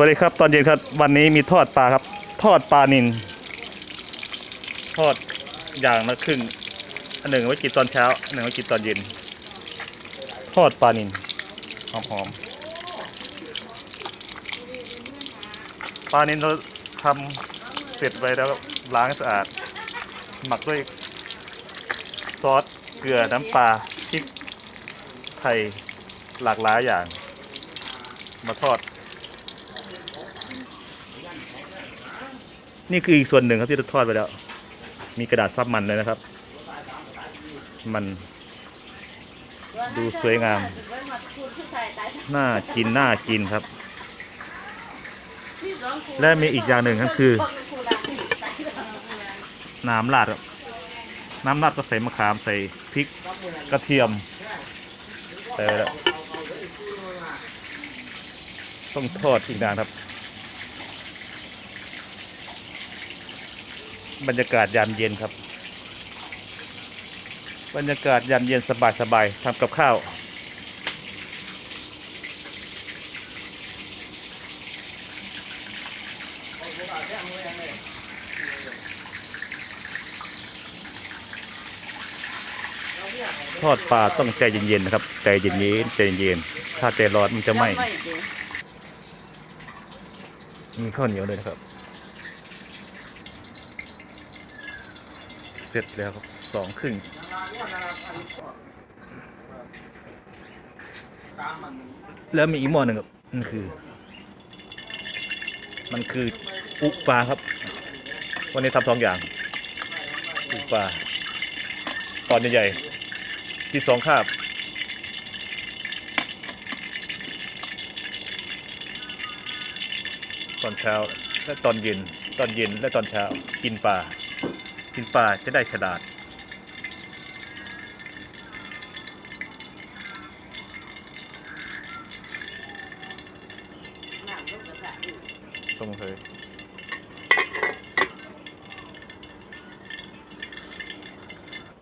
วัสดีครับ ตอนเย็นครับ วันนี้มีทอดปลาครับ ทอดปลานินทอดอย่างละครึ่งอันหนึ่งไว้กินตอนเช้าอันหนึ่งไว้กินตอนเย็น ทอดปลานินหอมๆปลานินเราทำเสร็จไปแล้วล้างให้สะอาด หมักด้วยซอสเกลือน้ำปลาพริกไทยหลากหลายอย่าง มาทอด นี่คืออีกส่วนหนึ่งครับที่เราทอดไปแล้ว มีกระดาษซับมันเลยนะครับ มัน ดูสวยงาม น่ากินน่ากินครับ และมีอีกอย่างหนึ่งก็คือ น้ำราดครับน้ำราดก็ใส่มะขามใส่พริกกระเทียมใส่ไปแล้วต้องทอดอีกนานครับ บรรยากาศยามเย็นครับ บรรยากาศยามเย็นสบายๆทำกับข้าว ทอดปลาต้องใจเย็นๆนะครับ ใจเย็นๆใจเย็นๆถ้าใจร้อนมันจะไหม้มีข้าวเหนียวด้วยนะครับ สร็จแล้วครับสองครึ่งแล้วมีอีกหม้อหนึ่งครับมันคือ มันคืออุปลาครับ วันนี้ทำสองอย่าง อุปลาตอนใหญ่ๆที่สองคาบตอนเช้าและตอนเย็นตอนเย็นและตอนเช้ากินปลา กินปลาจะได้ฉลาด ตรงเลย